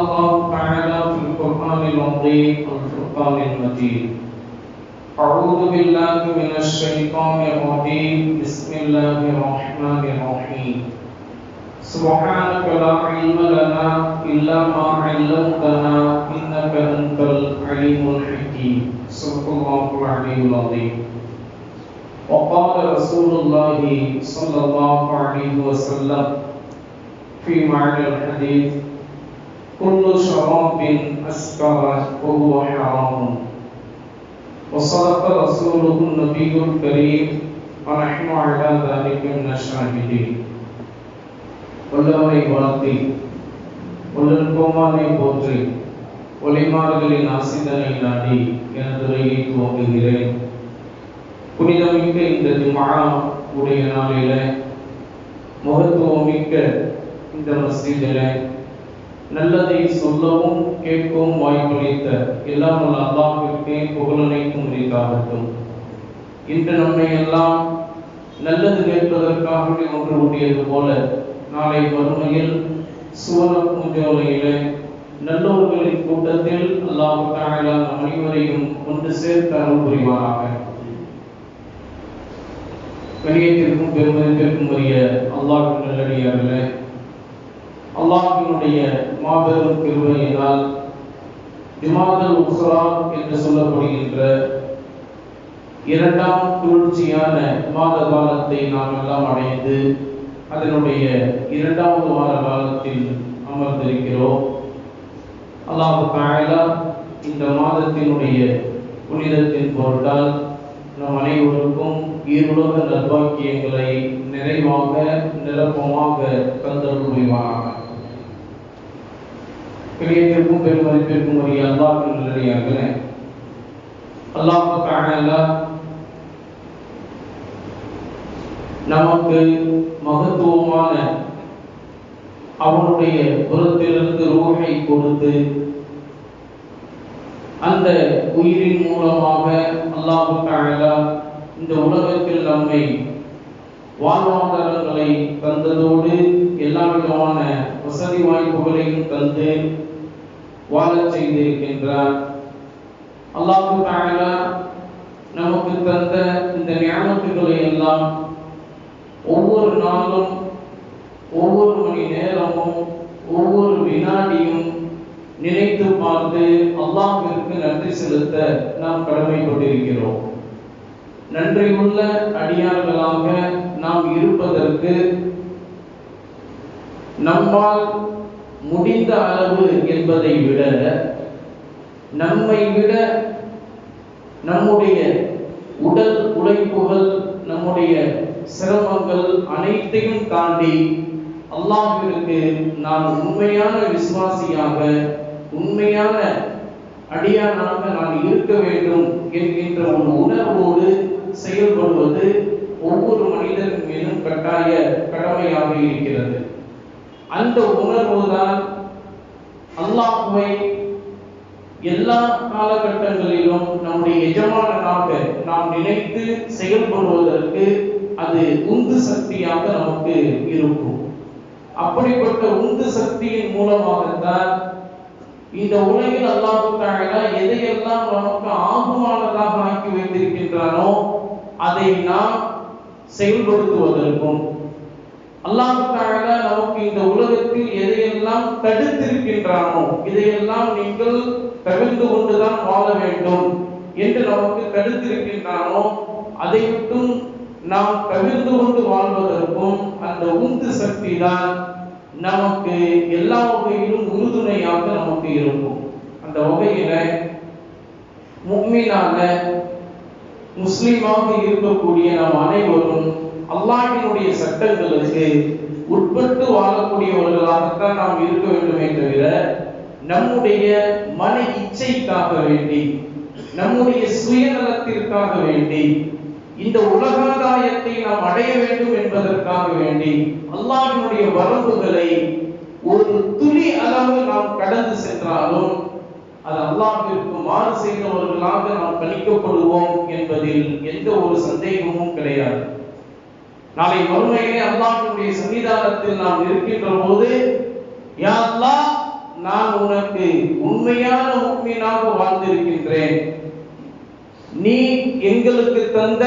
الله تعالى في القرآن العظيم والفرقان المجيد أعوذ بالله من الشيطان الرجيم بسم الله الرحمن الرحيم سبحانك لا علم لنا إلا ما علمتنا إنك أنت العليم الحكيم صدق الله العلي العظيم وقال رسول الله صلى الله عليه وسلم في معنى الحديث كل شراب أسكر وهو حرام وصدق رسوله النبي الكريم ونحن على ذلك من الشاهدين வல்லவரை வாழ்த்தி உள்ளன் கோமானை போற்றி ஒளிமார்களின் ஆசிதனை நாடி எனது உரையை துவங்குகிறேன் புனிதமிக்க இந்த ஜுமா உடைய நாளில மகத்துவமிக்க இந்த மஸ்ஜிதில நல்லதை சொல்லவும் கேட்கவும் வாய்ப்பளித்த எல்லாம் உள்ள அல்லாஹிற்கே புகழனைக்கும் உரித்தாகட்டும் இன்று நம்மை எல்லாம் நல்லது கேட்பதற்காக ஒன்று கூடியது போல நாளை மறுமையில் சுவன பூஜோலையிலே நல்லோர்களின் கூட்டத்தில் அல்லாஹ் நம் அனைவரையும் ஒன்று சேர்த்து அருள் புரிவாராக கணியத்திற்கும் பெருமதிப்பிற்கும் உரிய அல்லாஹின் நல்லடியார்களே அல்லாஹினுடைய மாபெரும் பெருமையினால் ஜுமாதல் உக்ரா என்று சொல்லப்படுகின்ற இரண்டாம் குளிர்ச்சியான மாத காலத்தை நாம் எல்லாம் அடைந்து அதனுடைய இரண்டாவது வார காலத்தில் அமர்ந்திருக்கிறோம். அல்லாஹு தாயலா இந்த மாதத்தினுடைய புனிதத்தின் பொருட்டால் நம் அனைவருக்கும் ஈருலக நல்வாக்கியங்களை நிறைவாக நிரப்பமாக தந்தல் புரிவானாக இணையத்திற்கும் பெருமதிப்பிற்கும் உரிய அல்லாஹ் நல்லடியாக அல்லாஹு நமக்கு மகத்துவமான அவனுடைய புறத்திலிருந்து ரூகை கொடுத்து அந்த உயிரின் மூலமாக அல்லாஹு தாழலா இந்த உலகத்தில் நம்மை வாழ்வாதாரங்களை தந்ததோடு எல்லா விதமான வசதி வாய்ப்புகளையும் தந்து வாழச் செய்திருக்கின்றார். அல்லாஹு தாலா நமக்கு தந்த இந்த ஞாபகங்களை எல்லாம் ஒவ்வொரு நாளும் ஒவ்வொரு மணி நேரமும் ஒவ்வொரு வினாடியும் நினைத்து பார்த்து அல்லாஹிற்கு நன்றி செலுத்த நாம் கடமைப்பட்டிருக்கிறோம். நன்றியுள்ள அடியார்களாக நாம் இருப்பதற்கு நம்மால் முடிந்த அளவு என்பதை விட நம்மை விட நம்முடைய உடல் உழைப்புகள் நம்முடைய சிரமங்கள் அனைத்தையும் தாண்டி அல்லாஹிற்கு நான் உண்மையான விசுவாசியாக உண்மையான அடியானாக நான் இருக்க வேண்டும் என்கின்ற ஒரு உணர்வோடு செயல்படுவது ஒவ்வொரு மனிதன் மேலும் கட்டாய கடமையாக இருக்கிறது. அந்த உணர்வுதான் அல்லாஹுவை எல்லா காலகட்டங்களிலும் நம்முடைய எஜமானனாக நாம் நினைத்து செயல்படுவதற்கு அது உந்து சக்தியாக நமக்கு இருக்கும். அப்படிப்பட்ட உந்து சக்தியின் மூலமாகத்தான் இந்த உலகில் அல்லாஹுக்காக எதையெல்லாம் நமக்கு ஆகுமானதாக ஆக்கி வைத்திருக்கின்றானோ அதை நாம் செயல்படுத்துவதற்கும் அல்லாஹு நமக்கு இந்த உலகத்தில் எதையெல்லாம் தடுத்திருக்கின்றானோ இதையெல்லாம் நீங்கள் தவிர்த்து கொண்டுதான் வாழ வேண்டும். என்று நமக்கு தடுத்திருக்கின்றானோ அதை மட்டும் நாம் தவிர்த்து கொண்டு வாழ்வதற்கும் அந்த உந்து சக்தி தான் நமக்கு எல்லா வகையிலும் உறுதுணையாக நமக்கு இருக்கும். அந்த வகையில முக்மீனாக முஸ்லீமாக இருக்கக்கூடிய நாம் அனைவரும் அல்லாஹினுடைய சட்டங்களுக்கு உட்பட்டு வாழக்கூடியவர்களாகத்தான் நாம் இருக்க வேண்டுமே தவிர நம்முடைய மன இச்சைக்காக வேண்டி நம்முடைய சுயநலத்திற்காக வேண்டி இந்த உலகாதாயத்தை நாம் அடைய வேண்டும் என்பதற்காக வேண்டி அல்லாஹினுடைய வரம்புகளை ஒரு துளி அளவு நாம் கடந்து சென்றாலும் அது அல்லாஹிற்கு மாறு செய்தவர்களாக நாம் கணிக்கப்படுவோம் என்பதில் எந்த ஒரு சந்தேகமும் கிடையாது. நாளை மறுமையிலே அல்லாஹ்வுடைய சன்னிதானத்தில் நாம் இருக்கின்ற போது யா அல்லாஹ் நான் உனக்கு உண்மையான முக்மீனாக வாழ்ந்திருக்கின்றேன். நீ எங்களுக்கு தந்த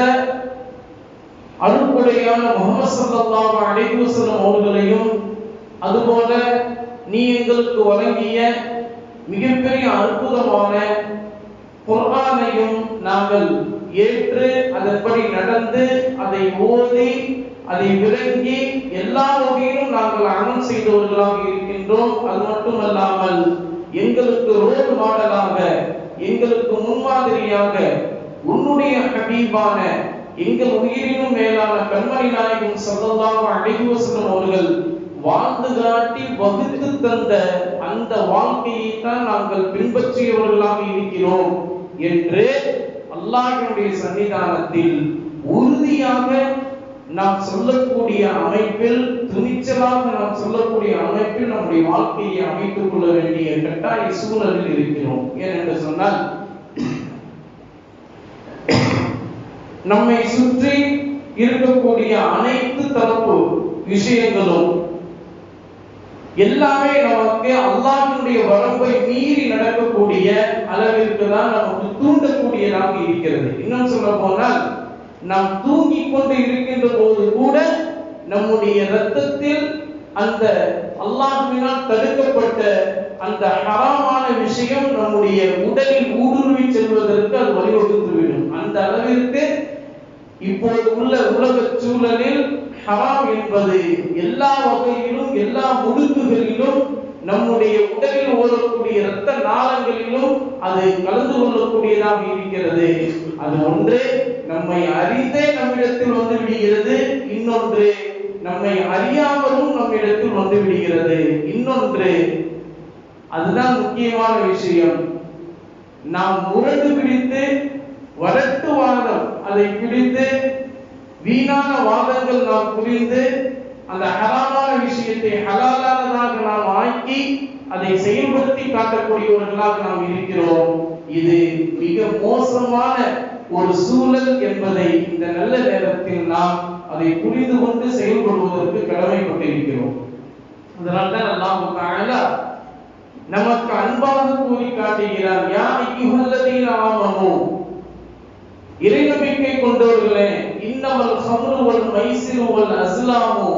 அருள்கொடையான முகமது ஸல்லல்லாஹு அலைஹி அவர்களையும் அதுபோல நீ எங்களுக்கு வழங்கிய மிகப்பெரிய அற்புதமான குர்ஆனையும் நாங்கள் ஏற்று அதன்படி நடந்து அதை ஓதி அதை விளங்கி எல்லா வகையிலும் நாங்கள் அமல் செய்தவர்களாக இருக்கின்றோம். அது மட்டுமல்லாமல் எங்களுக்கு ரோல் மாடலாக எங்களுக்கு முன்மாதிரியாக உன்னுடைய கபீபான எங்கள் உயிரினும் மேலான கண்மணி நாயகம் ஸல்லல்லாஹு அலைஹி வஸல்லம் அவர்கள் வாழ்ந்து காட்டி வகுத்து தந்த அந்த வாழ்க்கையை தான் நாங்கள் பின்பற்றியவர்களாக இருக்கிறோம் என்று அல்லாஹினுடைய சன்னிதானத்தில் உறுதியாக நாம் சொல்லக்கூடிய அமைப்பில் துணிச்சலாக நாம் சொல்லக்கூடிய அமைப்பில் நம்முடைய வாழ்க்கையை அமைத்துக் கொள்ள வேண்டிய கட்டாய சூழலில் இருக்கிறோம். ஏனென்று சொன்னால் நம்மை சுற்றி இருக்கக்கூடிய அனைத்து தரப்பு விஷயங்களும் எல்லாமே நமக்கு அல்லாஹ்வினுடைய வரம்பை மீறி நடக்கக்கூடிய அளவிற்கு தான் நமக்கு தூண்டக்கூடியதாக இருக்கிறது. இன்னும் சொல்ல போனால் நாம் தூங்கிக் கொண்டு இருக்கின்ற போது கூட நம்முடைய ரத்தத்தில் அந்த அல்லாஹினால் தடுக்கப்பட்ட அந்த ஹராமான விஷயம் நம்முடைய உடலில் ஊடுருவி செல்வதற்கு அது வழிவகுத்துவிடும். அந்த அளவிற்கு இப்போது உள்ள உலக சூழலில் ஹராம் என்பது எல்லா வகையிலும் எல்லா முடுக்குகளிலும் நம்முடைய உடலில் ஓடக்கூடிய இரத்த நாளங்களிலும் அது கலந்து கொள்ளக்கூடியதாக இருக்கிறது. அது ஒன்று நம்மை அறிந்தே நம்மிடத்தில் வந்து விடுகிறது. இன்னொன்று நம்மை அறியாமலும் நம்மிடத்தில் வந்து விடுகிறது. இன்னொன்று அதுதான் முக்கியமான விஷயம். நாம் முரண்டு பிடித்து வரட்டு வாதம் அதை பிடித்து வீணான வாதங்கள் நாம் புரிந்து அந்த ஹலாலான விஷயத்தை ஹலாலானதாக நாம் ஆக்கி அதை செயல்படுத்தி காட்டக்கூடியவர்களாக நாம் இருக்கிறோம். இது மிக மோசமான ஒரு சூழல் என்பதை இந்த நல்ல நேரத்தில் நாம் அதை புரிந்து கொண்டு செயல்படுவதற்கு கடமைப்பட்டிருக்கிறோம். அதனால்தான் அல்லாஹ் நமக்கு அன்பாக கூறி காட்டுகிறார் யா ஐயுஹல்லதீன ஆமனூ. இறை நம்பிக்கை கொண்டவர்களே இன்னமல் ஹம்ரு வல் மைசிரு அஸ்லாமு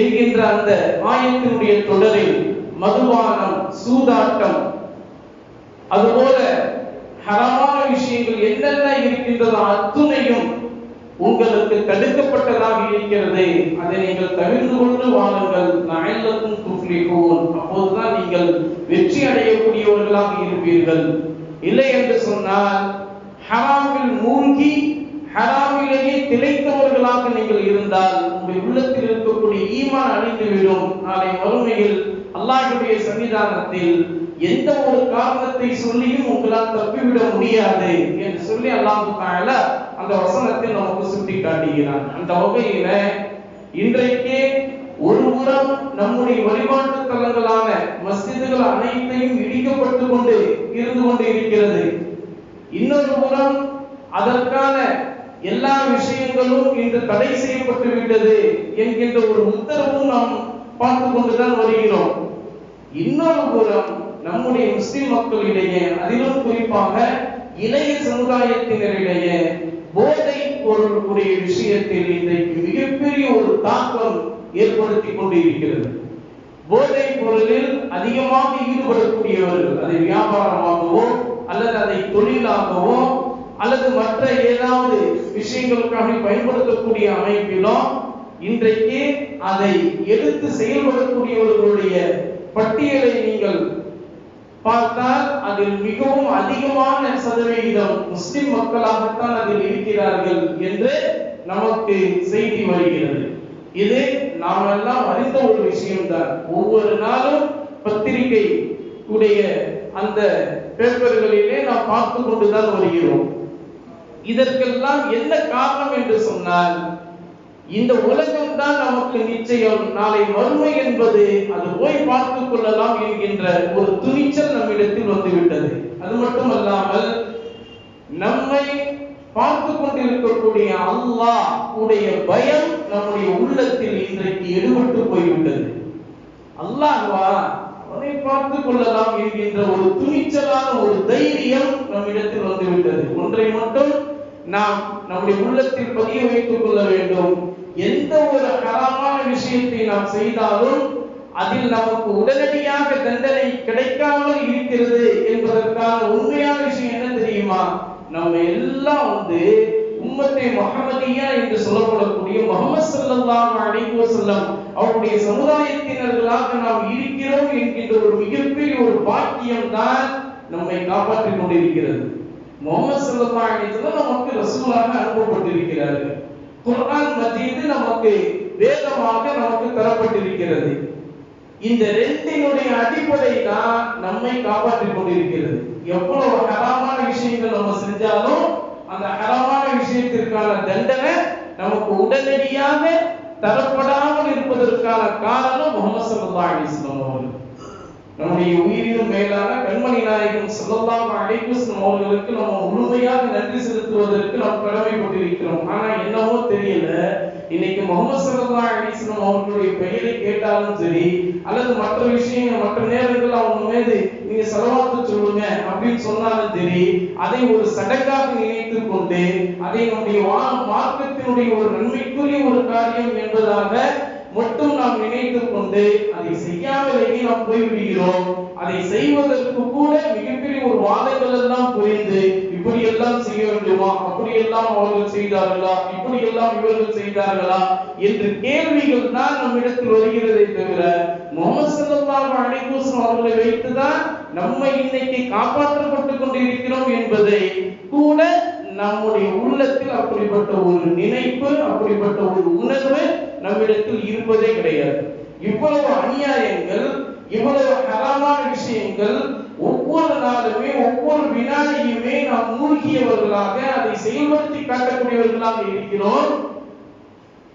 என்கின்ற அந்த ஆயத்தினுடைய தொடரில் மதுபானம் சூதாட்டம் அதுபோல ஹரமான விஷயங்கள் என்னென்ன இருக்கின்றதோ அத்துணையும் உங்களுக்கு தடுக்கப்பட்டதாக இருக்கிறது. அதை நீங்கள் தவிர்த்து கொண்டு வாழுங்கள் நயலக்கும் துஃப்லிஹூன். அப்போதுதான் நீங்கள் வெற்றி அடையக்கூடியவர்களாக இருப்பீர்கள். இல்லை என்று சொன்னால் ஹராமில் மூழ்கி ஹராமிலேயே திளைத்தவர்களாக நீங்கள் இருந்தால் உங்கள் உள்ளத்தில் இருக்கக்கூடிய ஈமான் அழிந்துவிடும். நாளை மறுமையில் அல்லாஹுடைய சன்னிதானத்தில் எந்த ஒரு காரணத்தை சொல்லியும் உங்களால் தப்பிவிட முடியாது என்று சொல்லி அல்லாஹ் அந்த வசனத்தில் நமக்கு சுட்டி காட்டுகிறான் அந்த வகையில இன்றைக்கு ஒரு புறம் நம்முடைய வழிபாட்டு தலங்களான மஸ்ஜிதுகள் அனைத்தையும் இடிக்கப்பட்டு கொண்டு இருந்து கொண்டு இருக்கிறது இன்னொரு புறம் அதற்கான எல்லா விஷயங்களும் இன்று தடை செய்யப்பட்டு விட்டது என்கின்ற ஒரு உத்தரவும் நாம் பார்த்து கொண்டுதான் வருகிறோம். இன்னொரு புறம் நம்முடைய முஸ்லிம் மக்களிடையே அதிலும் குறிப்பாக இளைய சமுதாயத்தினரிடையே போதை பொருளுடைய விஷயத்தில் இன்றைக்கு மிகப்பெரிய ஒரு தாக்கம் ஏற்படுத்தி கொண்டு இருக்கிறது போதை பொருளில் அதிகமாக ஈடுபடக்கூடியவர்கள் அதை வியாபாரமாகவோ அல்லது அதை தொழிலாகவோ அல்லது மற்ற ஏதாவது விஷயங்களுக்காக பயன்படுத்தக்கூடிய அமைப்பிலோ இன்றைக்கு அதை எடுத்து செயல்படக்கூடியவர்களுடைய பட்டியலை நீங்கள் பார்த்தால் அதில் மிகவும் அதிகமான சதவிகிதம் முஸ்லிம் மக்களாகத்தான் அதில் இருக்கிறார்கள் என்று நமக்கு செய்தி வருகிறது. இது நாம் எல்லாம் அறிந்த ஒரு விஷயம்தான். ஒவ்வொரு நாளும் பத்திரிகை உடைய அந்த பேப்பர்களிலே நாம் பார்த்து கொண்டுதான் வருகிறோம். இதற்கெல்லாம் என்ன காரணம் என்று சொன்னால் இந்த உலகம் தான் நமக்கு நிச்சயம். நாளை வறுமை என்பது அது போய் பார்த்து கொள்ளலாம் என்கின்ற ஒரு துணிச்சல் நம்மிடத்தில் வந்துவிட்டது. அது மட்டுமல்லாமல் நம்மை பார்த்து கொண்டிருக்கக்கூடிய அல்லாஹ் உடைய பயம் நம்முடைய உள்ளத்தில் இன்றைக்கு எடுபட்டு போய்விட்டது. அல்லாஹ்வா அவனை பார்த்து கொள்ளலாம் என்கின்ற ஒரு துணிச்சலான ஒரு தைரியம் நம்மிடத்தில் வந்துவிட்டது. ஒன்றை மட்டும் நாம் நம்முடைய உள்ளத்தில் பதிய வைத்துக் கொள்ள வேண்டும். எந்த ஒரு ஹராமான விஷயத்தை நாம் செய்தாலும் அதில் நமக்கு உடனடியாக தண்டனை கிடைக்காமல் இருக்கிறது என்பதற்கான உண்மையான விஷயம் என்ன தெரியுமா? நம்ம எல்லாம் வந்து உம்மத்தை மகமதியா என்று சொல்லப்படக்கூடிய முகமது ஸல்லல்லாஹு அலைஹி செல்லம் அவருடைய சமுதாயத்தினர்களாக நாம் இருக்கிறோம் என்கின்ற ஒரு மிகப்பெரிய ஒரு பாக்கியம் தான் நம்மை காப்பாற்றிக் கொண்டிருக்கிறது. முகமது ஸல்லல்லாஹு நமக்கு ரசூலாக அனுப்பப்பட்டிருக்கிறார்கள். குரான் மத்தியது நமக்கு வேதமாக நமக்கு தரப்பட்டிருக்கிறது. இந்த ரெண்டினுடைய அடிப்படை தான் நம்மை காப்பாற்றிக் கொண்டிருக்கிறது. எவ்வளவு ஹராமான விஷயங்கள் நம்ம செஞ்சாலும் அந்த ஹராமான விஷயத்திற்கான தண்டனை நமக்கு உடனடியாக தரப்படாமல் இருப்பதற்கான காரணம் முகமது சல்லா அலிஸ்லாம் அவர்கள். நம்முடைய உயிரினும் மேலான கண்மணி நாயகம் ஸல்லல்லாஹு அலைஹி அவர்களுக்கு நம்ம முழுமையாக நன்றி செலுத்துவதற்கு நாம் கடமைப்பட்டிருக்கிறோம். ஆனா என்னவோ தெரியல. இன்னைக்கு முகமது ஸல்லல்லாஹு அலைஹி அவர்களுடைய பெயரை கேட்டாலும் சரி அல்லது மற்ற விஷயங்கள் மற்ற நேரங்கள் அவங்க மீது நீங்க செலவாத்து சொல்லுங்க அப்படின்னு சொன்னாலும் சரி அதை ஒரு சடங்காக நினைத்து கொண்டு அதை நம்முடைய மார்க்கத்தினுடைய ஒரு நன்மைக்குரிய ஒரு காரியம் என்பதாக மட்டும் நாம் நினைத்துக் கொண்டு அதை செய்யாமலேயே நாம் போய்விடுகிறோம். அதை செய்வதற்கு கூட மிகப்பெரிய ஒரு வாதங்கள் எல்லாம் புரிந்து இப்படி எல்லாம் செய்ய வேண்டுமா? அப்படி எல்லாம் அவர்கள் செய்தார்களா? இப்படி எல்லாம் இவர்கள் செய்தார்களா? என்று கேள்விகள் தான் நம்மிடத்தில் வருகிறதே தவிர முகமது ஸல்லல்லாஹு அலைஹி அவர்களை வைத்துதான் நம்மை இன்னைக்கு காப்பாற்றப்பட்டுக் கொண்டிருக்கிறோம் என்பதை கூட நம்முடைய உள்ளத்தில் அப்படிப்பட்ட ஒரு நினைப்பு அப்படிப்பட்ட ஒரு உணர்வு நம்மிடத்தில் இருப்பதே கிடையாது. இவ்வளவு அநியாயங்கள் இவ்வளவு ஹராமான விஷயங்கள் ஒவ்வொரு நாளுமே ஒவ்வொரு வினாடியுமே நாம் மூழ்கியவர்களாக அதை செயல்படுத்தி காட்டக்கூடியவர்களாக இருக்கிறோம்.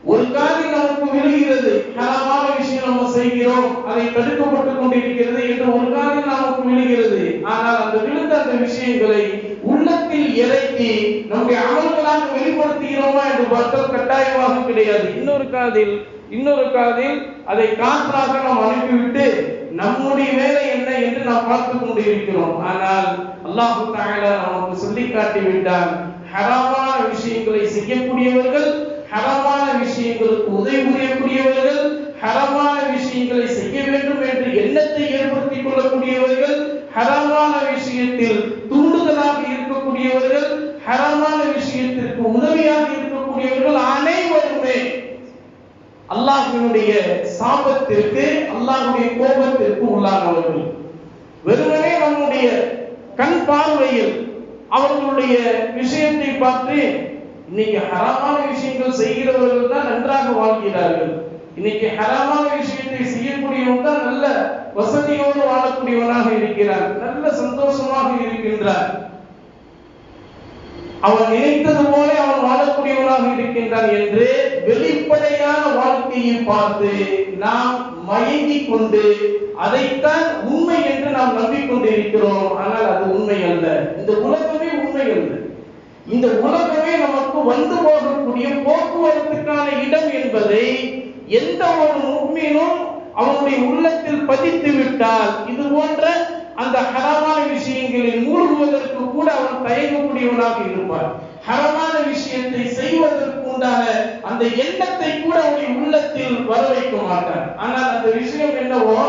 ஒரு காரியம் நமக்கு விழுகிறது. ஹராமான விஷயம் நம்ம செய்கிறோம். அதை தடுக்கப்பட்டுக் கொண்டிருக்கிறது என்று ஒரு காரியம் நமக்கு விழுகிறது. ஆனால் அந்த விழுந்த அந்த விஷயங்களை உள்ளத்தில் இறக்கி நம்முடைய அமல்களாக வெளிப்படுத்துகிறோமா என்று பார்த்தால் கட்டாயமாக கிடையாது. இன்னொரு காதில் இன்னொரு காதில் அதை காற்றாக நாம் அனுப்பிவிட்டு நம்முடைய வேலை என்ன என்று நாம் பார்த்து கொண்டிருக்கிறோம். ஆனால் அல்லாஹு நமக்கு சொல்லி காட்டி விட்டான் ஹரமான விஷயங்களை செய்யக்கூடியவர்கள் ஹரமான விஷயங்களுக்கு உதவி புரியக்கூடியவர்கள் ஹரமான விஷயங்களை செய்ய வேண்டும் என்று எண்ணத்தை ஏற்படுத்திக் கொள்ளக்கூடியவர்கள் ஹரமான விஷயத்தில் இருக்கக்கூடியவர்கள் ஹராமான விஷயத்திற்கு உதவியாக இருக்கக்கூடியவர்கள் அனைவருமே அல்லாஹினுடைய சாபத்திற்கு அல்லாஹுடைய கோபத்திற்கு உள்ளானவர்கள். வெறுமனே நம்முடைய கண் பார்வையில் அவர்களுடைய விஷயத்தை பார்த்து இன்னைக்கு ஹராமான விஷயங்கள் செய்கிறவர்கள் தான் நன்றாக வாழ்கிறார்கள். இன்னைக்கு ஹராமான விஷயத்தை செய்யக்கூடியவன் தான் நல்ல வசதியோடு வாழக்கூடியவனாக இருக்கிறார் நல்ல சந்தோஷமாக இருக்கின்றார் அவன் நினைத்தது போல அவன் வாழக்கூடியவனாக இருக்கின்றான் என்று வெளிப்படையான வாழ்க்கையை பார்த்து நாம் மயங்கி கொண்டு அதைத்தான் உண்மை என்று நாம் நம்பிக்கொண்டிருக்கிறோம் ஆனால் அது உண்மை அல்ல. இந்த உலகமே உண்மை அல்ல. இந்த உலகமே நமக்கு வந்து போகக்கூடிய போக்குவரத்துக்கான இடம் என்பதை எந்த ஒரு முக்மீனும் அவனுடைய உள்ளத்தில் பதித்து விட்டால் இது போன்ற அந்த ஹரமான விஷயங்களில் மூழ்குவதற்கு கூட அவன் தயங்கக்கூடியவனாக இருப்பார் ஹரமான விஷயத்தை செய்வதற்கு உண்டான அந்த எண்ணத்தை கூட அவனுடைய உள்ளத்தில் வர வைக்க மாட்டான். ஆனால் அந்த விஷயம் என்னவோ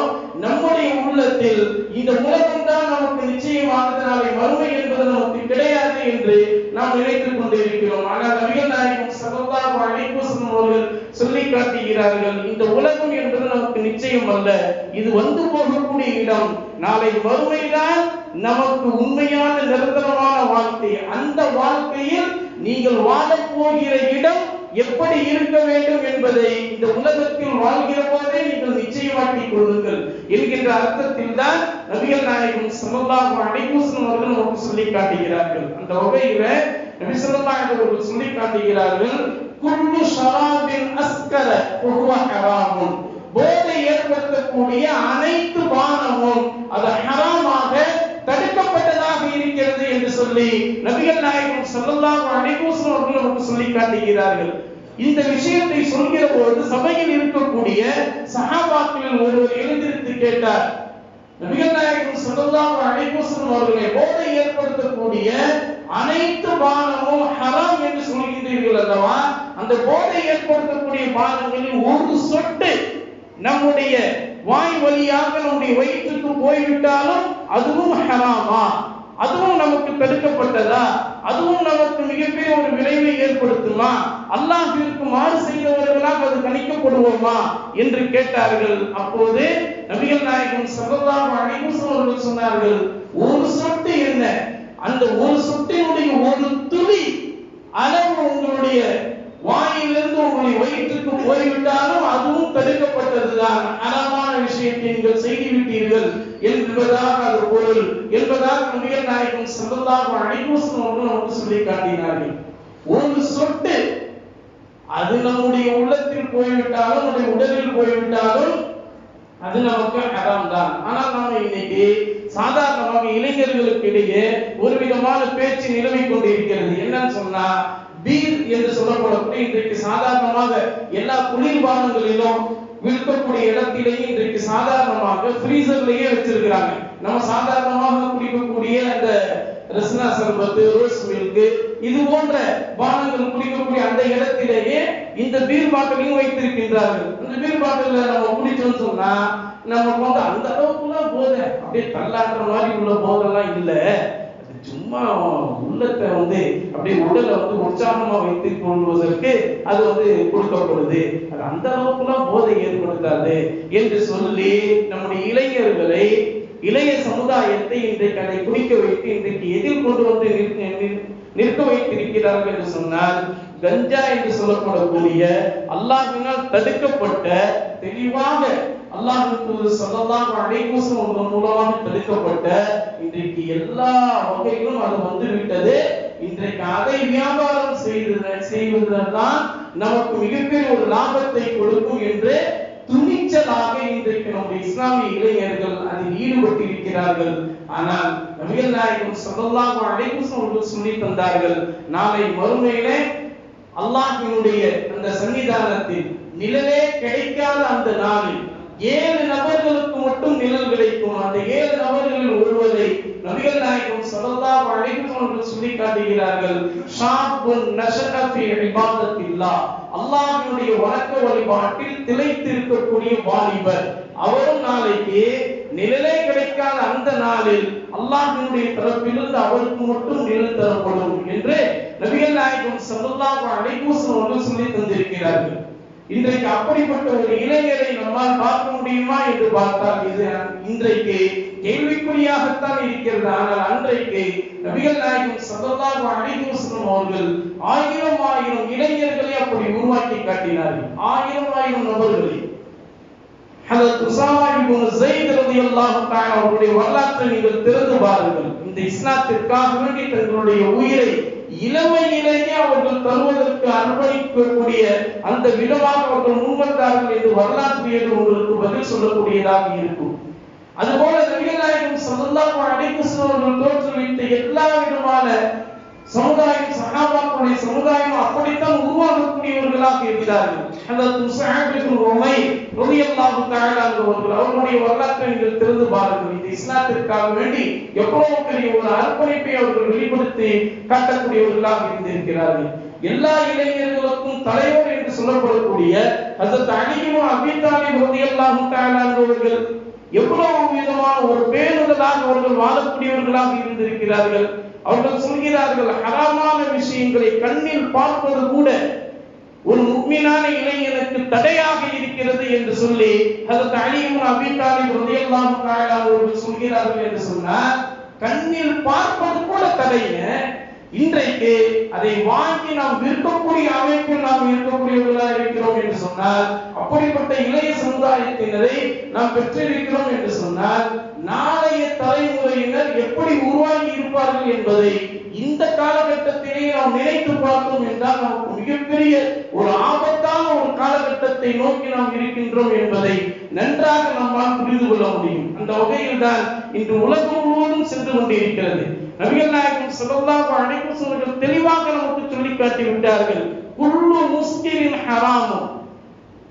நம்முடைய உள்ளத்தில் இந்த உலகம் தான் நமக்கு நிச்சயமானது நாளை வறுமை என்பது நமக்கு கிடையாது என்று நாம் நினைத்துக் கொண்டிருக்கிறோம். ஆனால் நபிகள் நாயகம் ஸல்லல்லாஹு அலைஹி அவர்கள் சொல்லி காட்டுகிறார்கள் இந்த உலகம் நிச்சயம் அல்ல. இது வந்து போகக்கூடிய இடம். நாளை மறுமைதான் நமக்கு உண்மையான நிரந்தரமான வாழ்க்கை. அந்த வாழ்க்கையில் நீங்கள் வாழப் போகிற இடம் எப்படி இருக்க வேண்டும் என்பதை இந்த உலகத்தில் வாழ்கிற போதே நீங்கள் நிச்சயமாக்கிக் கொள்ளுங்கள் என்கின்ற அர்த்தத்தில் தான் நபிகள் நாயகம் ஸல்லல்லாஹு அலைஹி அவர்கள் நமக்கு சொல்லி காட்டுகிறார்கள். அந்த வகையில நபி ஸல்லல்லாஹு அலைஹி அவர்கள் சொல்லி காட்டுகிறார்கள் குல்லு ஷராபின் அஸ்கர வஹுவ ஹராமுன். போதை ஏற்படுத்தக்கூடிய அனைத்து பானமும் அது ஹராமாக தடுக்கப்பட்டதாக இருக்கிறது என்று சொல்லி நபிகள் நாயகம் சொல்லலாம் அனைவசம் அவர்கள் நமக்கு சொல்லி காட்டுகிறார்கள். இந்த விஷயத்தை சொல்கிற போது சபையில் இருக்கக்கூடிய சஹாபாக்களில் ஒருவர் எழுந்திருந்து கேட்டார். நபிகள் நாயகம் சொல்லலாம் அனைவசம் அவர்களை போதை ஏற்படுத்தக்கூடிய அனைத்து பானமும் ஹராம் என்று சொல்கிறீர்கள் அல்லவா? அந்த போதை ஏற்படுத்தக்கூடிய பானங்களில் ஒரு சொட்டு நம்முடைய வாய் வழியாக நம்முடைய வயிற்றுக்கு போய்விட்டாலும் அதுவும் ஹராமா. அதுவும் நமக்கு தடுக்கப்பட்டதா? அதுவும் நமக்கு மிகப்பெரிய ஒரு விளைவை ஏற்படுத்துமா? அல்லாஹிற்கு மாறு செய்தவர்களாக அது கணிக்கப்படுவோமா என்று கேட்டார்கள். அப்போது நபிகள் நாயகம் ஸல்லல்லாஹு அலைஹி வஸல்லம் அவர்கள் சொன்னார்கள் ஒரு சொட்டு என்ன? அந்த ஒரு சொட்டினுடைய ஒரு துளி அளவு உங்களுடைய வாயிலிருந்து உங்களை வயிற்றுக்கு போய்விட்டாலும் அதுவும் தடுக்கப்பட்டதுதான். அறமான விஷயத்தை நீங்கள் செய்துவிட்டீர்கள் என்பதாக அது பொருள். என்பதாக நபிகள் நாயகம் ஸல்லல்லாஹு அடிமோசன் வஸல்லம் அவர்கள் நமக்கு சொல்லி காட்டினார்கள். ஒரு சொட்டு அது நம்முடைய உள்ளத்தில் போய்விட்டாலும் நம்முடைய உடலில் போய்விட்டாலும் அது நமக்கு அறம் தான். ஆனால் நாம இன்னைக்கு சாதாரணமாக இளைஞர்களுக்கு இடையே ஒரு விதமான பேச்சு நிலவிக் கொண்டிருக்கிறது. என்னன்னு சொன்னா பீர் என்று சொல்லப்படக்கூடிய இன்றைக்கு சாதாரணமாக எல்லா குளிர்பானங்களிலும் விற்கக்கூடிய இடத்திலேயே இன்றைக்கு சாதாரணமாக ஃப்ரீசர்லயே வச்சிருக்கிறாங்க. நம்ம சாதாரணமாக குடிக்கக்கூடிய அந்த ரஸ்னா சர்பத்து ரோஸ் மில்க் இது போன்ற பானங்கள் குடிக்கக்கூடிய அந்த இடத்திலேயே இந்த பீர் பாட்டிலையும் வைத்திருக்கின்றார்கள். இந்த பீர் பாட்டில நம்ம குடிச்சோம்னு சொன்னா நமக்கு வந்து அந்த அளவுக்குலாம் போதை. அப்படியே தள்ளாடுற மாதிரி உள்ள போதெல்லாம் இல்ல. சும்மா உள்ளத்தை வந்து அப்படியே உடலை வந்து உற்சாகமா வைத்து கொள்வதற்கு அது வந்து கொடுக்கப்படுது. அது அந்த அளவுக்குலாம் போதை ஏற்படுத்தாது என்று சொல்லி நம்முடைய இளைஞர்களை இளைய சமுதாயத்தை இன்றைக்கு அதை குறிக்க வைத்து இன்றைக்கு எதிர் கொண்டு வந்து நிற்க- நிற்க- வைத்திருக்கிறார்கள் என்று சொன்னால் கஞ்சா என்று சொல்லப்படக்கூடிய அல்லாஹினால் தடுக்கப்பட்ட தெளிவாக அல்லாஹ்வுக்கு ஸல்லல்லாஹு அலைஹி மூலமாக தடுக்கப்பட்ட இன்றைக்கு எல்லா வகையிலும் அது வந்து விட்டது இன்றைக்கு அதை வியாபாரம் செய்து செய்வதுதான் நமக்கு மிகப்பெரிய ஒரு லாபத்தை கொடுக்கும் என்று துணிச்சலாக இன்றைக்கு நம்முடைய இஸ்லாமிய இளைஞர்கள் அதில் ஈடுபட்டிருக்கிறார்கள். ஆனால் நபிகள் நாயகம் சொல்லலாம் அலைஹி சொல்லி தந்தார்கள் நாளை மறுமையிலே அல்லாஹினுடைய அந்த சன்னிதானத்தில் நிழலே கிடைக்காத அந்த நாளில் ஏழு நபர்களுக்கு மட்டும் நிழல் கிடைக்கும் அந்த ஏழு நபர்களில் ஒருவரை நபிகள் நாயகம் ஸல்லல்லாஹு அலைஹி வஸல்லம் சொல்லி காட்டுகிறார்கள் ஷாபுன் ஃபீ இபாதத்தில்லாஹ் அல்லாஹ்வினுடைய வணக்க வழிபாட்டில் திளைத்திருக்கக்கூடிய வாலிபர். அவரும் நாளைக்கு நிழலே கிடைக்காத அந்த நாளில் அல்லாஹ்வினுடைய தரப்பிலிருந்து அவருக்கு மட்டும் நிழல் தரப்படும் என்று நபிகள் நாயகம் ஸல்லல்லாஹு அலைஹி வஸல்லம் சொல்லி தந்திருக்கிறார்கள். இன்றைக்கு அப்படிப்பட்ட ஒரு இளைஞரை நம்மால் பார்க்க முடியுமா என்று பார்த்தால் இது இன்றைக்கு கேள்விக்குறியாகத்தான் இருக்கிறது. ஆனால் அன்றைக்கு நபிகள் நாயகம் ஸல்லல்லாஹு அலைஹி அவர்கள் ஆயிரம் ஆயிரம் இளைஞர்களை அப்படி உருவாக்கி காட்டினார்கள். ஆயிரம் ஆயிரம் நபர்களை. அவருடைய வரலாற்றை நீங்கள் திறந்து பாருங்கள். இந்த இஸ்லாத்திற்காக வேண்டி தங்களுடைய உயிரை இளமையிலேயே அவர்கள் தருவதற்கு அர்ப்பணிக்கக்கூடிய அந்த விதமாக அவர்கள் முன்வந்தார்கள் என்று வரலாற்றியல் உங்களுக்கு பதில் சொல்லக்கூடியதாக இருக்கும். அதுபோல நபிகள் நாயகம் ஸல்லல்லாஹு அலைஹி வஸல்லம் தோற்றுவித்த எல்லா விதமான சமுதாயம் சகாபாக்களுடைய சமுதாயம் அப்படித்தான் உருவாகக்கூடியவர்களாக இருக்கிறார்கள் அந்த துசாபின் உமை ரலியல்லாஹு தஆலா அவர்கள் அவர்களுடைய வரலாற்றை நீங்கள் திறந்து பாருங்கள். இந்த இஸ்லாத்திற்காக வேண்டி எவ்வளவு பெரிய ஒரு அர்ப்பணிப்பை அவர்கள் வெளிப்படுத்தி காட்டக்கூடியவர்களாக இருந்திருக்கிறார்கள். எல்லா இளைஞர்களுக்கும் தலைவர் என்று சொல்லப்படக்கூடிய ஹசரத் அலியும் அபி தாலிப் ரலியல்லாஹு தஆலா அவர்கள் எவ்வளவு விதமான ஒரு பேருதலாக அவர்கள் வாழக்கூடியவர்களாக இருந்திருக்கிறார்கள். அவர்கள் சொல்கிறார்கள் ஹராமான விஷயங்களை கண்ணில் பார்ப்பது கூட ஒரு முக்மீனான இளைஞனுக்கு தடையாக இருக்கிறது என்று சொல்லி அதற்கு அழியும் அபி தாலிப் அவர்கள் சொல்கிறார்கள் என்று சொன்னார் கண்ணில் பார்ப்பது கூட தடைங்க. இன்றைக்கு அதை வாங்கி நாம் விற்கக்கூடிய அமைப்பில் நாம் இருக்கக்கூடியவர்களாக இருக்கிறோம் என்று சொன்னால் அப்படிப்பட்ட இளைய சமுதாயத்தினரை நாம் பெற்றிருக்கிறோம் என்று சொன்னால் நாளைய தலைமுறையினர் எப்படி உருவாகி பார்ப்பார்கள் என்பதை இந்த காலகட்டத்திலே நாம் நினைத்து பார்த்தோம் என்றால் நமக்கு மிகப்பெரிய ஒரு ஆபத்தான ஒரு காலகட்டத்தை நோக்கி நாம் இருக்கின்றோம் என்பதை நன்றாக நம்மால் புரிந்து கொள்ள முடியும். அந்த வகையில் தான் இன்று உலகம் முழுவதும் சென்று கொண்டிருக்கிறது. நபிகள் நாயகம் ஸல்லல்லாஹு அழைப்பு தெளிவாக நமக்கு சொல்லி காட்டி விட்டார்கள். குள்ளு முஸ்கிரின் ஹராமும்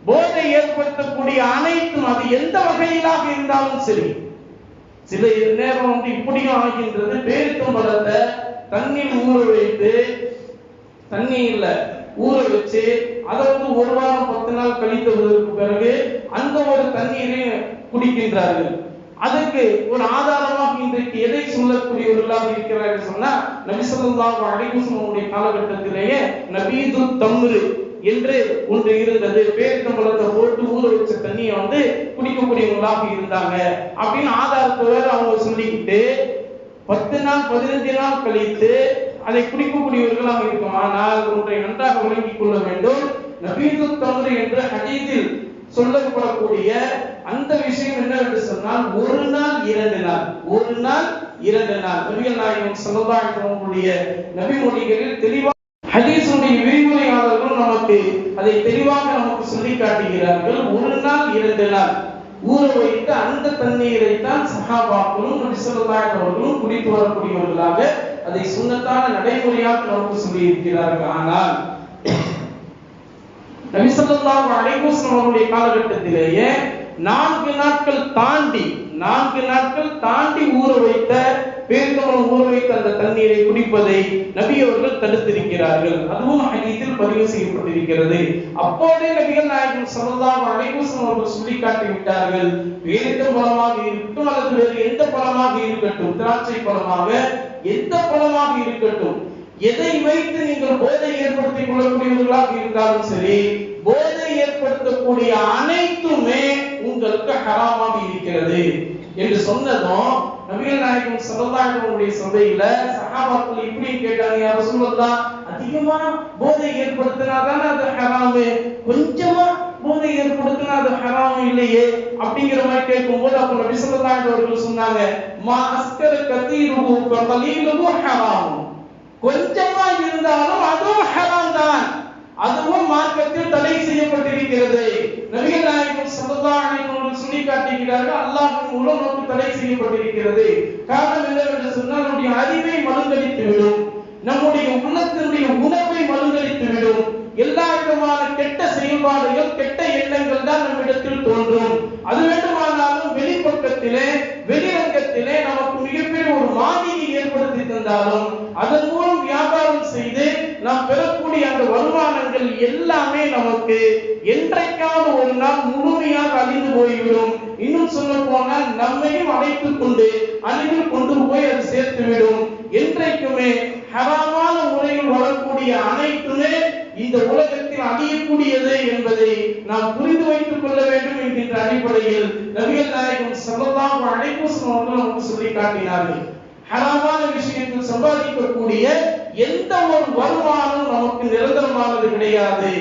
போதை ஏற்படுத்தக்கூடிய அனைத்தும் அது எந்த வகையிலாக இருந்தாலும் சரி சில நேரம் வந்து இப்படியும் ஆகின்றது. பேரித்தம்பழத்தை தண்ணீர் ஊற வைத்து தண்ணி இல்ல ஊற வச்சு அதை வந்து ஒரு வாரம் பத்து நாள் கழித்ததற்கு பிறகு அந்த ஒரு தண்ணீரையும் குடிக்கின்றார்கள். அதற்கு ஒரு ஆதாரமாக இன்றைக்கு எதை சொல்லக்கூடியவர்களாக இருக்கிறார்கள் சொன்னா நபி ஸல்லல்லாஹு காலகட்டத்திலேயே நபீது தம்ரு என்று ஒன்று இருந்தது. பேரித்தம்பழத்தை போட்டு ஊற வச்ச தண்ணியை வந்து குடிக்கக்கூடியவங்களாக இருந்தாங்க. அப்படின்னு ஆதாரத்தை வேற அவங்க சொல்லிக்கிட்டு பத்து நாள் பதினஞ்சு நாள் கழித்து அதை குடிக்கக்கூடியவர்களாக இருக்கும். ஆனால் ஒன்றை நன்றாக விளங்கிக் கொள்ள வேண்டும். நபீது தம்ரு என்ற ஹதீஸில் சொல்லப்படக்கூடிய அந்த விஷயம் என்னவென்று சொன்னால் ஒரு நாள் இரண்டு நாள். ஒரு நாள் இரண்டு நாள். நபிகள் நாயகம் சொல்லதாடைய நபிமொழிகளில் தெளிவாக நமக்கு அதை தெளிவாக நமக்கு சொல்லி காட்டுகிறார்கள். ஒரு நாள் இரண்டு நாள். ஊற வைத்து அந்த தண்ணீரை தான் சகாபாக்களும் அவர்களும் குடித்து வரக்கூடியவர்களாக அதை சுன்னத்தான நடைமுறையாக நமக்கு சொல்லி இருக்கிறார்கள் ஆனால் நபி ஸல்லல்லாஹு அவருடைய காலகட்டத்திலேயே நான்கு நாட்கள் தாண்டி நான்கு நாட்கள் தாண்டி ஊற வைத்த பேருந்தவன் ஊற வைத்த அந்த தண்ணீரை குடிப்பதை நபி அவர்கள் தடுத்திருக்கிறார்கள். அதுவும் ஹதீஸில் பதிவு செய்யப்பட்டிருக்கிறது. அப்போதே நபிகள் நாயகம் ஸல்லல்லாஹு அலைஹி வஸல்லம் அவர்கள் சொல்லி காட்டி விட்டார்கள். வேறு பலமாக இருக்கட்டும் அல்லது வேறு எந்த பலமாக இருக்கட்டும் திராட்சை பலமாக எந்த பலமாக இருக்கட்டும் எதை வைத்து நீங்கள் போதை ஏற்படுத்திக் கொள்ளக்கூடியவர்களாக இருந்தாலும் சரி போதை ஏற்படுத்தக்கூடிய அனைத்துமே உங்களுக்கு ஹராமாக இருக்கிறது. என்று சொன்னதும் நபிகள் நாயகம் சல்லல்லாஹுடைய சபையில சஹாபாக்கள் இப்படி கேட்டாங்க யார் ரசூலுல்லாஹ் அதிகமா போதை ஏற்படுத்தினா தானே அது ஹராமு? கொஞ்சமா போதை ஏற்படுத்தினா அது ஹராமு இல்லையே? அப்படிங்கிற மாதிரி கேட்கும்போது அப்ப நபி ஸல்லல்லாஹு அவர்கள் சொன்னாங்க மா அஸ்கர கதீருஹு கலீலுஹு ஹராமு. கொஞ்சமா இருந்தாலும் அதுவும் ஹராம் தான். அதுவும் மார்க்கத்தில் தடை செய்யப்பட்டிருக்கிறது. நபிகள் நாயகம் ஸல்லல்லாஹு அலைஹி சொல்லி காட்டுகிறார்கள் அல்லாஹும் மூலம் நமக்கு தடை செய்யப்பட்டிருக்கிறது. காரணம் என்னவென்று சொன்னால் நம்முடைய அறிவை மழுங்கடித்து விடும். நம்முடைய உள்ளத்தினுடைய உணர்வை மழுங்கடித்து விடும். எல்லா விதமான கெட்ட செயல்பாடுகள் கெட்ட எண்ணங்கள் தான் நம்மிடத்தில் தோன்றும். அது வேண்டுமானாலும் வெளிப்பக்கத்திலே வெளிரங்கத்திலே நமக்கு மிகப்பெரிய ஒரு மாதிரியை ஏற்படுத்தி தந்தாலும் அதன் மூலம் பெறக்கூடிய அந்த வருமானங்கள் எல்லாமே நமக்கு என்றைக்காவது ஒரு நாள் முழுமையாக அழிந்து போய்விடும். இன்னும் சொல்ல போனால் நம்மையும் அழைத்துக் கொண்டு அழிவில் கொண்டு போய் அது சேர்த்து விடும் என்றைக்குமே ஹராமான முறையில் வரக்கூடிய அனைத்துமே இந்த உலகத்தில் அழியக்கூடியது என்பதை நாம் புரிந்து வைத்துக் கொள்ள வேண்டும் என்கின்ற அடிப்படையில் நபிகள் நாயகம் ஸல்லல்லாஹு அலைஹி வஸல்லம் அவர்கள் சொல்லி காட்டினார்கள். ஹராமான விஷயத்தில் சம்பாதிக்கக்கூடிய எந்த ஒரு வருமானம் நமக்கு நிரந்தரமானது கிடையாது.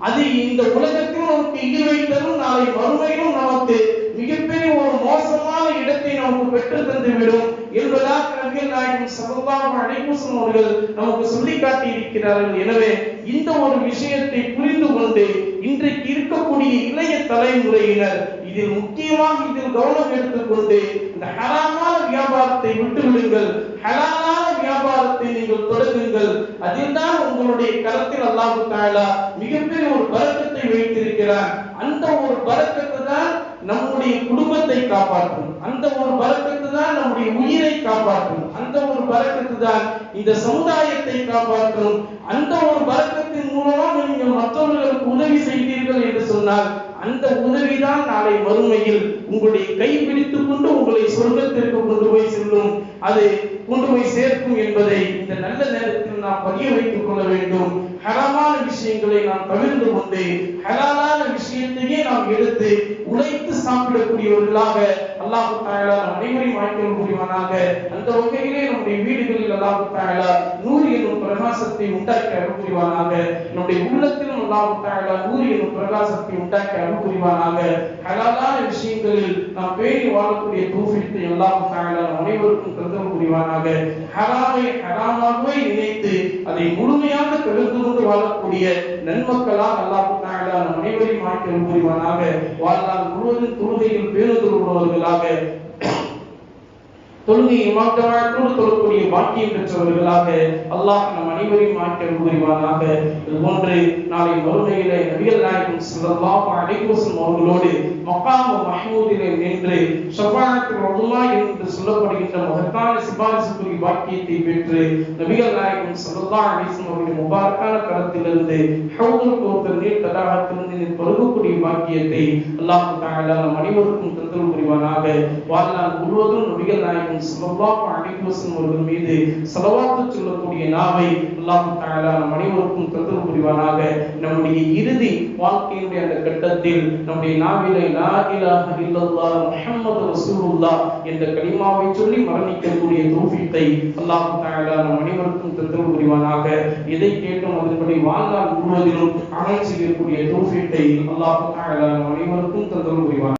அது இந்த உலகத்தில் நமக்கு இழிவை தரும் நாளை மறுமையிலும் நமக்கு மிகப்பெரிய ஒரு மோசமான இடத்தை நமக்கு பெற்று தந்துவிடும் என்பதால் நபிகள் நாயகம் ஸல்லல்லாஹு அலைஹி அவர்கள் நமக்கு சொல்லி காட்டி இருக்கிறார்கள் எனவே இந்த ஒரு விஷயத்தை புரிந்து கொண்டு இன்றைக்கு இருக்கக்கூடிய இளைய தலைமுறையினர் இதில் முக்கியமாக இதில் கவனம் எடுத்துக்கொண்டு இந்த ஹராமான வியாபாரத்தை விட்டு விடுங்கள் ஹலாலான வியாபாரத்தை நீங்கள் தொடங்குங்கள். அதில் தான் உங்களுடைய கருத்தில் அல்லாஹு தாலா மிகப்பெரிய ஒரு பரக்கத்தை வைத்திருக்கிறார் அந்த ஒரு பரக்கத்தை தான் நம்முடைய குடும்பத்தை காப்பாற்றும். அந்த ஒரு பரக்கத்து தான் நம்முடைய உயிரை காப்பாற்றும். அந்த ஒரு பரக்கத்து தான் இந்த சமுதாயத்தை காப்பாற்றும். அந்த ஒரு பரக்கத்தின் மூலமாக நீங்கள் மற்றவர்களுக்கு உதவி செய்தீர்கள் என்று சொன்னால் அந்த உதவிதான் நாளை மறுமையில் உங்களுடைய கை பிடித்துக் கொண்டு உங்களை சொர்க்கத்திற்கு கொண்டு போய் செல்லும். அது கொண்டு போய் சேர்க்கும் என்பதை இந்த நல்ல நேரத்தில் நாம் பதிய வைத்துக் கொள்ள வேண்டும். ஹலமான விஷயங்களை நாம் தவிர்த்து கொண்டு ஹலாலான விஷயத்தையே நாம் எடுத்து உழைத்து சாப்பிடக்கூடியவர்களாக அல்லாஹு தாயலா நம் அனைவரையும் வாய்ப்பு புரிவானாக. அந்த வகையிலே நம்முடைய வீடுகளில் அல்லாஹு தாயலா நூறு என்னும் பிரகாசத்தை உண்டாக்கி அருள் புரிவானாக. நம்முடைய உள்ளத்திலும் அல்லாஹு தாயலா நூறு பிரகாசத்தை உண்டாக்கி அருள் புரிவானாக. ஹலாலான விஷயங்களில் நாம் பேணி வாழக்கூடிய தூஃபித்தை அல்லாஹு தாயலா அனைவருக்கும் கருதல் புரிவானாக. ஹலாலை ஹலாலாகவே நினைத்து அதை முழுமையாக கருத்து கொண்டு வாழக்கூடிய நன்மக்களால் அல்லாஹு தாயலா நம் அனைவரையும் வாய்ப்பு புரிவானாக. வாழ்நாள் முழுவதும் தொழுகையில் பேருந்து உள்ளவர்களாக தொழுகை இமாத்தோடு தொழக்கூடிய பாக்கியம் பெற்றவர்களாக அல்லாஹ் நம் அனைவரையும் ஆக்கி புரிவானாக இது போன்று நாளை மறுமையிலே நபிகள் நாயகம் ஸல்லல்லாஹு அலைஹி வஸல்லம் அவர்களோடு மக்காம மஹமூதிலே நின்று ஷஃபாஅத்துல் உதுமா என்று சொல்லப்படுகின்ற மகத்தான சிபாரிசுக்குரிய பாக்கியத்தை பெற்று நபிகள் நாயகம் ஸல்லல்லாஹு அலைஹி வஸல்லம் அவருடைய முபாரக்கான கரத்திலிருந்து ஹவுதுல் கௌதர் நீர் தடாகத்திலிருந்து பருகக்கூடிய பாக்கியத்தை அல்லாஹ் தஆலா நம் அனைவருக்கும் தந்தல் புரிவானாக. வாழ்நாள் முழுவதும் நபிகள் நாயகம் ஸல்லல்லாஹு அலைஹி அவர்கள் மீது ஸலவாத்து சொல்லக்கூடிய நாவை அல்லாஹ் தஆலா நம் அனைவருக்கும் தந்தல் புரிவானாக. நம்முடைய இறுதி வாழ்க்கையினுடைய அந்த கட்டத்தில் நம்முடைய நாவிலை லா இலாஹ இல்லல்லாஹ் முஹம்மது ரசூலுல்லாஹ் என்ற கலிமாவை சொல்லி மரணிக்கக்கூடிய தௌஃபீக்கை அல்லாஹு தஆலா நம் அனைவருக்கும் தந்தல் புரிவானாக. எதை கேட்டும் அதன்படி வாழ்நாள் முழுவதிலும் அமல் செய்யக்கூடிய தௌஃபீக்கை அல்லாஹு தஆலா நம் அனைவருக்கும் தந்தல் புரிவானாக.